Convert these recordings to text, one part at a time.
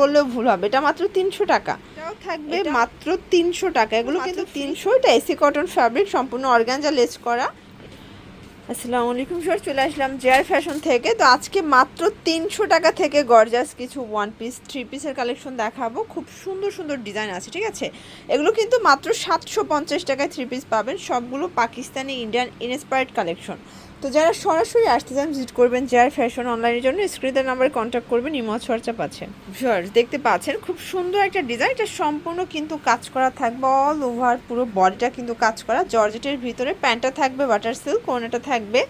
বললেও ভুল হবে। এটা মাত্র তিনশো টাকা। থাকবে মাত্র তিনশো টাকা। এগুলো কিন্তু তিনশো এটা এসি কটন ফ্যাব্রিক সম্পূর্ণ অর্গানজা লেস করা। আসসালামু আলাইকুম স্যার চলে আসলাম জেয়ার ফ্যাশন থেকে। তো আজকে মাত্র তিনশো টাকা থেকে গর্জাস কিছু ওয়ান পিস থ্রি পিসের কালেকশন দেখাবো। খুব সুন্দর সুন্দর ডিজাইন আছে ঠিক আছে? এগুলো কিন্তু মাত্র সাতশো পঞ্চাশ টাকায় থ্রি পিস পাবেন। সবগুলো পাকিস্তানি ইন্ডিয়ান ইনস্পায়ার্ড কালেকশন তো যারা সরাসরি আসতে চান ভিজিট করবেন জেয়ার ফ্যাশন অনলাইনের জন্য স্ক্রিনের নাম্বারে কন্ট্যাক্ট করবেন ইমজ হোয়াটসঅ্যাপ আছে। ভিউয়ার্স দেখতে পাচ্ছেন, খুব সুন্দর একটা ডিজাইন এটা সম্পূর্ণ কিন্তু কাজ করা থাকবে অল ওভার পুরো বডিটা কিন্তু কাজ করা। জর্জেটের ভিতরে প্যান্টটা থাকবে বাটার সিল্ক ওনাটা থাকবে।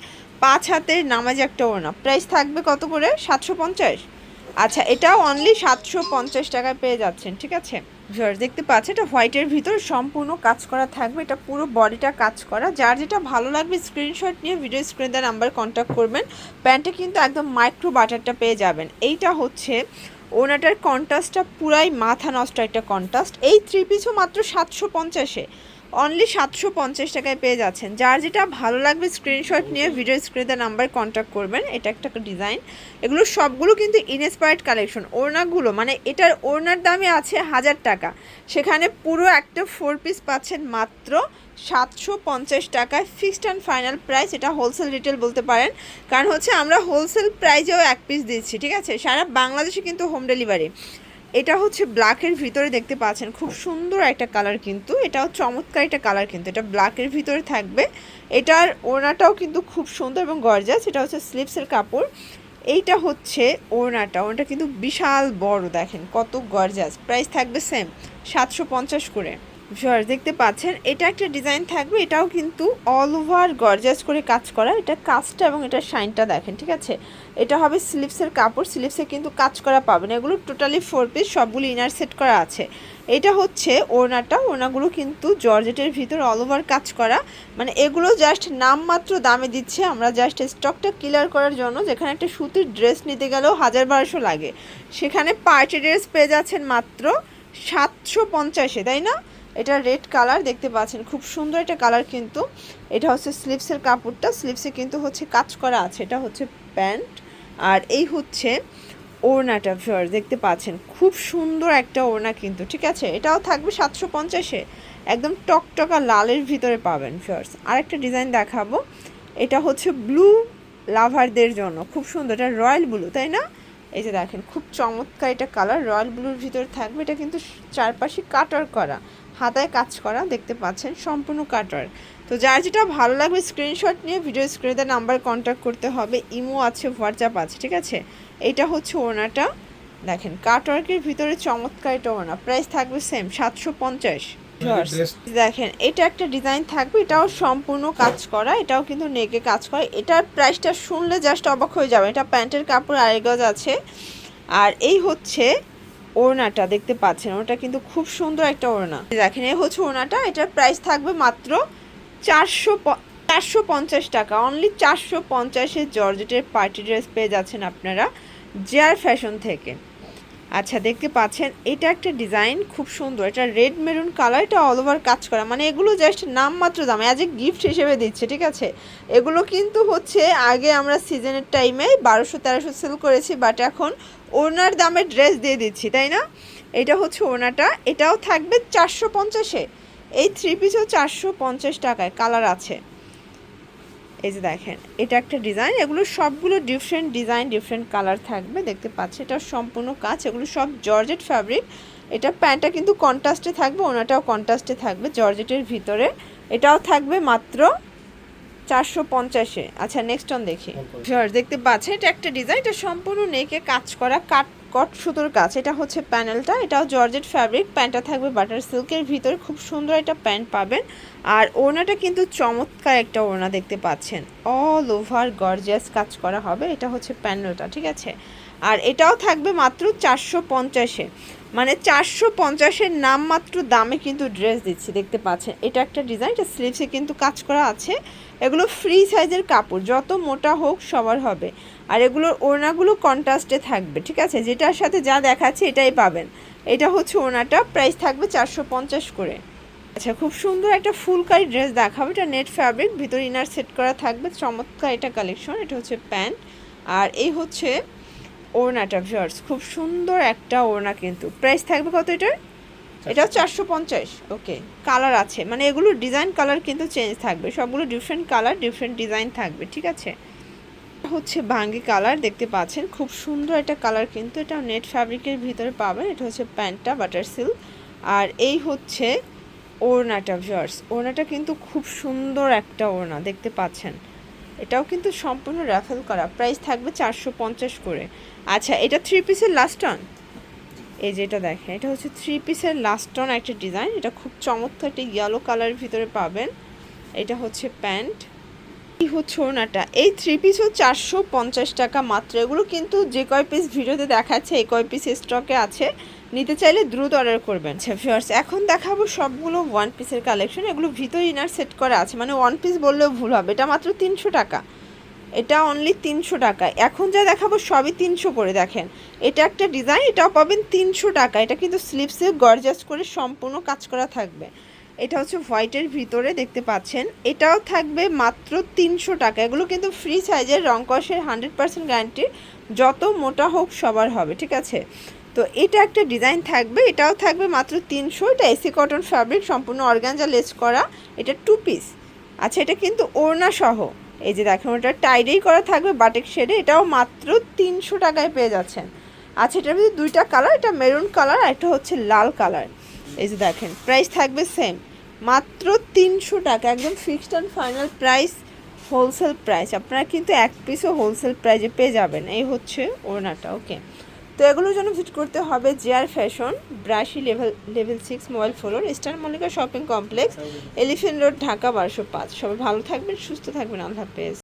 পাঁচ হাতের নামাজ একটা ওনা প্রাইস থাকবে কত করে? সাতশো পঞ্চাশ? আচ্ছা এটাও অনলি সাতশো পঞ্চাশ টাকায় পেয়ে যাচ্ছেন, ঠিক আছে? ভিউয়ার্স দেখতে পাচ্ছ এটা হোয়াইটের ভিতর সম্পূর্ণ কাজ করা থাকবে। এটা পুরো বডিটা কাজ করা। যার যেটা ভালো লাগবে স্ক্রিনশট নিয়ে ভিডিও স্ক্রিন দেওয়ার নাম্বার কন্ট্যাক্ট করবেন। প্যান্টে কিন্তু একদম মাইক্রো বাটারটা পেয়ে যাবেন। এইটা হচ্ছে ওনাটার কন্ট্রাস্টটা পুরাই মাথা নষ্ট একটা কন্ট্রাস্ট এই থ্রি পিসও মাত্র সাতশো পঞ্চাশে। অনলি সাতশো পঞ্চাশ টাকায় পেয়ে যাচ্ছেন। যার যেটা ভালো লাগবে স্ক্রিনশট নিয়ে ভিডিও স্ক্রিনে নাম্বার কন্ট্যাক্ট করবেন। এটা একটা ডিজাইন এগুলো সবগুলো কিন্তু ইনস্পায়ার্ড কালেকশন ওড়নাগুলো মানে এটার ওড়নার দামে আছে হাজার টাকা। সেখানে পুরো একটা ফোর পিস পাচ্ছেন মাত্র সাতশো পঞ্চাশ টাকায়। ফিক্সড অ্যান্ড ফাইনাল প্রাইস এটা হোলসেল রিটেল বলতে পারেন। কারণ হচ্ছে আমরা হোলসেল প্রাইজেও এক পিস দিচ্ছি, ঠিক আছে? সারা বাংলাদেশে কিন্তু হোম ডেলিভারি এটা হচ্ছে ব্ল্যাকের ভিতরে দেখতে পাচ্ছেন, খুব সুন্দর একটা কালার কিন্তু, এটাও চমৎকার একটা কালার কিন্তু, এটা ব্ল্যাকের ভিতরে থাকবে। এটার ওড়নাটাও কিন্তু খুব সুন্দর এবং গর্জাস এটা হচ্ছে স্লিপসের কাপড়। এইটা হচ্ছে ওড়নাটা ওড়নাটা কিন্তু বিশাল বড়, দেখেন কত গর্জাস প্রাইস থাকবে সেম সাতশো পঞ্চাশ করে। ভিউয়ার্স দেখতে পাচ্ছেন, এটা একটা ডিজাইন থাকবে, এটাও কিন্তু অল ওভার গর্জাস করে কাজ করা, এটা কাজটা এবং এটা শাইনটা দেখেন, ঠিক আছে? এটা হবে স্লিপসের কাপড় স্লিপসে কিন্তু কাজ করা পাবেন, এগুলো টোটালি ফোর পিস সবগুলো ইনার সেট করা আছে। এটা হচ্ছে ওড়নাটা, ওড়নাগুলো কিন্তু জর্জেটের ভিতর অল ওভার কাজ করা মানে এগুলো জাস্ট নামমাত্র দামে দিচ্ছে, আমরা জাস্ট স্টকটা ক্লিয়ার করার জন্য, যেখানে একটা সুতির ড্রেস নিতে গেলেও হাজার বারোশো লাগে। সেখানে পার্টি ড্রেস পেয়ে যাচ্ছেন মাত্র সাতশো পঞ্চাশে, তাই না? এটা রেড কালার দেখতে পাচ্ছেন, খুব সুন্দর একটা কালার কিন্তু। এটা হচ্ছে স্লিপসের কাপড়টা স্লিপসে কিন্তু হচ্ছে কাজ করা আছে, এটা হচ্ছে প্যান্ট আর এই হচ্ছে ওড়নাটা ফিওর দেখতে পাচ্ছেন, খুব সুন্দর একটা ওড়না কিন্তু, ঠিক আছে? এটাও থাকবে সাতশো পঞ্চাশে একদম টকটকা লালের ভিতরে পাবেন ফিওর্স আরেকটা ডিজাইন দেখাবো, এটা হচ্ছে ব্লু লাভারদের জন্য, খুব সুন্দর, এটা রয়্যাল ব্লু তাই না? এই যে দেখেন, খুব চমৎকার এটা কালার রয়্যাল ব্লুর ভিতরে থাকবে, এটা কিন্তু চারপাশে কাটার করা। হাতায় কাজ করা দেখতে পাচ্ছেন সম্পূর্ণ কাটার। তো যার যেটা ভালো লাগবে স্ক্রিনশট নিয়ে ভিডিও স্ক্রিনে নাম্বার কন্ট্যাক্ট করতে হবে। ইমো আছে হোয়াটসঅ্যাপ আছে ঠিক আছে? এটা হচ্ছে ওনাটা। দেখেন কাটওয়ার্কের ভিতরে চমৎকার এটা ওনা। প্রাইস থাকবে সেম সাতশো পঞ্চাশ। দেখেন এটা একটা ডিজাইন থাকবে এটাও সম্পূর্ণ কাজ করা এটাও কিন্তু নেকে কাজ করা। এটার প্রাইসটা শুনলে জাস্ট অবাক হয়ে যাবে এটা প্যান্টের কাপড় আড়াই গজ আছে। আর এই হচ্ছে ওড়নাটা দেখতে পাচ্ছেন, ওটা কিন্তু খুব সুন্দর একটা ওড়না। দেখেন এই হচ্ছে ওড়নাটা, এটার প্রাইস থাকবে মাত্র চারশো চারশো পঞ্চাশ টাকা। অনলি চারশো পঞ্চাশের জর্জেটের পার্টি ড্রেস পেয়ে যাচ্ছেন আপনারা জেয়ার ফ্যাশন থেকে। আচ্ছা দেখতে পাচ্ছেন, এটা একটা ডিজাইন খুব সুন্দর। এটা রেড মেরুন কালার, এটা অল ওভার কাজ করা। মানে এগুলো জাস্ট নামমাত্র দাম অ্যাজ এ গিফট হিসেবে দিচ্ছে, ঠিক আছে? এগুলো কিন্তু হচ্ছে আগে আমরা সিজনের টাইমে বারোশো তেরোশো সেল করেছি বাট এখন ওনার দামে ড্রেস দিয়ে দিচ্ছি, তাই না? এটা হচ্ছে ওনাটা, এটাও থাকবে চারশো পঞ্চাশে। এই থ্রি পিসও চারশো পঞ্চাশ টাকায় কালার আছে। এই যে দেখেন এটা একটা ডিজাইন এগুলো সবগুলো ডিফারেন্ট ডিজাইন ডিফারেন্ট কালার থাকবে দেখতে পাচ্ছি এটা সম্পূর্ণ কাজ এগুলো সব জর্জেট ফ্যাব্রিক এটা প্যান্টটা কিন্তু কন্ট্রাস্টে থাকবে ওনাটাও কন্ট্রাস্টে থাকবে জর্জেটের ভিতরে। এটাও থাকবে মাত্র চারশো পঞ্চাশে। আচ্ছা নেক্সট অন দেখি। দেখতে পাচ্ছেন এটা একটা ডিজাইন এটা সম্পূর্ণ নেকে কাজ করা কাট কট সুতোর কাজ। এটা হচ্ছে প্যানেলটা, এটাও জর্জেট ফ্যাব্রিক, প্যান্টটা থাকবে বাটার সিল্কের ভিতরে, খুব সুন্দর একটা প্যান্ট পাবেন। আর ওড়নাটা কিন্তু চমৎকার একটা ওড়না দেখতে পাচ্ছেন। অল ওভার গর্জিয়াস কাজ করা হবে, এটা হচ্ছে প্যানেলটা, ঠিক আছে? আর এটাও থাকবে মাত্র চারশো পঞ্চাশে। মানে চারশো পঞ্চাশের নামমাত্র দামে কিন্তু ড্রেস দিচ্ছি, দেখতে পাচ্ছেন। এটা একটা ডিজাইন, এটা স্লিভসে কিন্তু কাজ করা আছে। এগুলো ফ্রি সাইজের কাপড়, যত মোটা হোক সবার হবে। আর এগুলোর ওড়নাগুলো কন্ট্রাস্টে থাকবে ঠিক আছে? যেটার সাথে যা দেখাচ্ছে এটাই পাবেন। এটা হচ্ছে ওড়নাটা প্রাইস থাকবে চারশো পঞ্চাশ করে। আচ্ছা খুব সুন্দর একটা ফুলকারি ড্রেস দেখাবো। এটা নেট ফ্যাব্রিক ভিতরে ইনার সেট করা থাকবে। চমৎকার এটা কালেকশন এটা হচ্ছে প্যান্ট আর এই হচ্ছে ওড়নাটা ভিউয়ার্স খুব সুন্দর একটা ওড়না কিন্তু। প্রাইস থাকবে কত এটার? এটাও চারশো পঞ্চাশ ওকে কালার আছে। মানে এগুলো ডিজাইন কালার কিন্তু চেঞ্জ থাকবে। সবগুলো ডিফারেন্ট কালার ডিফারেন্ট ডিজাইন থাকবে ঠিক আছে? এটা হচ্ছে ভাঙ্গি কালার, দেখতে পাচ্ছেন। খুব সুন্দর একটা কালার কিন্তু এটা নেট ফ্যাব্রিকের ভিতরে পাবেন। এটা হচ্ছে প্যান্টটা, বাটার সিল্ক। আর এই হচ্ছে ওড়নাটা, ভিউয়ার্স। ওড়নাটা কিন্তু খুব সুন্দর একটা ওড়না, দেখতে পাচ্ছেন। এটাও কিন্তু সম্পূর্ণ র্যাফেল করা। প্রাইস থাকবে চারশো পঞ্চাশ করে। আচ্ছা এটা থ্রি পিসের লাস্ট অন এই যেটা দেখেন, এটা হচ্ছে থ্রি পিসের লাস্ট অন একটা ডিজাইন এটা খুব চমৎকার একটা ইয়েলো কালারের ভিতরে পাবেন। এটা হচ্ছে প্যান্ট। এই হচ্ছে ওড়নাটা। এই থ্রি পিসও চারশো পঞ্চাশ টাকা মাত্র। এগুলো কিন্তু যে কয় পিস ভিডিওতে দেখাচ্ছে, এই কয় পিস স্টকে আছে। নিতে চাইলে দ্রুত অর্ডার করবেন আচ্ছা এখন দেখাবো সবগুলো ওয়ান পিসের কালেকশন এগুলো ভিতরে ইনার সেট করা আছে। মানে ওয়ান পিস বললেও ভুল হবে। এটা মাত্র তিনশো টাকা। এটা অনলি তিনশো টাকা। এখন যা দেখাবো সবই তিনশো করে, দেখেন। এটা একটা ডিজাইন এটাও পাবেন তিনশো টাকা। এটা কিন্তু স্লিপসে গর্জাস করে সম্পূর্ণ কাজ করা থাকবে। এটা হচ্ছে হোয়াইটের ভিতরে দেখতে পাচ্ছেন। এটাও থাকবে মাত্র তিনশো টাকা। এগুলো কিন্তু ফ্রি সাইজের রং কষের হান্ড্রেড পার্সেন্ট গ্যারান্টি যত মোটা হোক সবার হবে, ঠিক আছে? তো এটা একটা ডিজাইন থাকবে। এটাও থাকবে মাত্র তিনশো। এটা এসি কটন ফ্যাব্রিক সম্পূর্ণ অর্গানজা লেস করা। এটা টু পিস আচ্ছা এটা কিন্তু ওড়না সহ। এই যে দেখেন, ওটা টাইডেই করা থাকবে বাটেক শেডে এটাও মাত্র তিনশো টাকায় পেয়ে যাচ্ছেন। আচ্ছা এটার ভিতরে দুইটা কালার এটা মেরুন কালার আর একটা হচ্ছে লাল কালার এই যে দেখেন প্রাইস থাকবে সেম মাত্র তিনশো টাকা, একদম fixed and final price wholesale price আপনারা কিন্তু এক পিসও হোলসেল প্রাইজে পেয়ে যাবেন। এই হচ্ছে ওড়নাটা ওকে তো এগুলোর জন্য ভিজিট করতে হবে GR fashion ব্রাশি level level six mobile floor Eastern Mallika Shopping Complex Elephant Road Dhaka বারোশো পাঁচ। সবাই ভালো থাকবেন, সুস্থ থাকবেন, আল্লাহ হাফেজ।